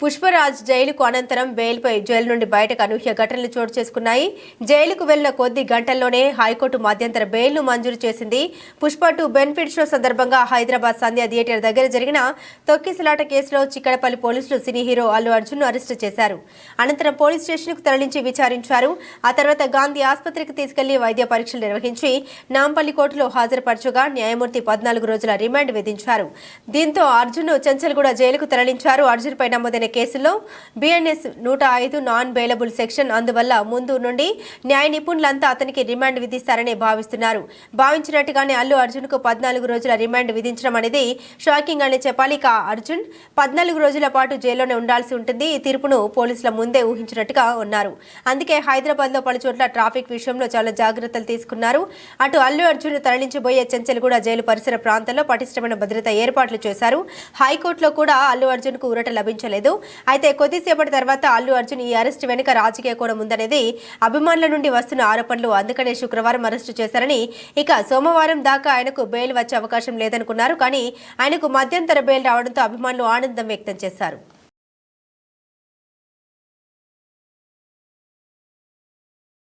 Pushparaj జైలుకు అనంతరం బెయిల్పై జైలు నుండి బయటకు అనూహ్య ఘటనలు చోటు చేసుకున్నాయి. జైలుకు వెళ్ళిన కొద్ది గంటల్లోనే హైకోర్టు మధ్యంతర బెయిల్ను మంజూరు చేసింది. పుష్ప టూ బెనిఫిట్ షో సందర్భంగా హైదరాబాద్ సంధ్య థియేటర్ దగ్గర జరిగిన తొక్కిసలాట కేసులో చిక్కడపల్లి పోలీసులు సినీ హీరో అల్లు అర్జున్ను అరెస్టు చేశారు. అనంతరం పోలీస్ స్టేషన్కు తరలించి విచారించారు. ఆ తర్వాత గాంధీ ఆసుపత్రికి తీసుకెళ్ళి వైద్య పరీక్షలు నిర్వహించి నాంపల్లి కోర్టులో హాజరుపరచుగా న్యాయమూర్తి పద్నాలుగు రోజుల రిమాండ్ విధించారు. దీంతో అర్జున్ను చెంచల్గూడ జైలుకు తరలించారు. అర్జున్పై నమోదైన కేసులో బిఎన్ఎస్ నూట ఐదు నాన్ బెయిలబుల్ సెక్షన్ అందువల్ల ముందు నుండి న్యాయ నిపుణులంతా అతనికి రిమాండ్ విధిస్తారని భావిస్తున్నారు. భావించినట్టుగానే అల్లు అర్జున్కు పద్నాలుగు రోజుల రిమాండ్ విధించడం అనేది షాకింగ్ అని చెప్పాలి. ఇక అర్జున్ పద్నాలుగు రోజుల పాటు జైల్లోనే ఉండాల్సి ఉంటుంది. ఈ తీర్పును పోలీసుల ముందే ఊహించినట్టుగా ఉన్నారు. అందుకే హైదరాబాద్లో పలు చోట్ల ట్రాఫిక్ విషయంలో చాలా జాగ్రత్తలు తీసుకున్నారు. అటు అల్లు అర్జున్ తరలించబోయే చెంచల్గూడ జైలు పరిసర ప్రాంతంలో పటిష్టమైన భద్రత ఏర్పాట్లు చేశారు. హైకోర్టులో కూడా అల్లు అర్జున్కు ఊరట లభించలేదు. అయితే కొద్దిసేపటి తర్వాత అల్లు అర్జున్ ఈ అరెస్ట్ వెనుక రాజకీయ కోణం ఉందనేది అభిమానుల నుండి వస్తున్న ఆరోపణలు. అందుకనే శుక్రవారం అరెస్టు చేశారని ఇక సోమవారం దాకా ఆయనకు బెయిల్ వచ్చే అవకాశం లేదనుకున్నారు. కానీ ఆయనకు మధ్యంతర బెయిల్ రావడంతో అభిమానులు ఆనందం వ్యక్తం చేశారు.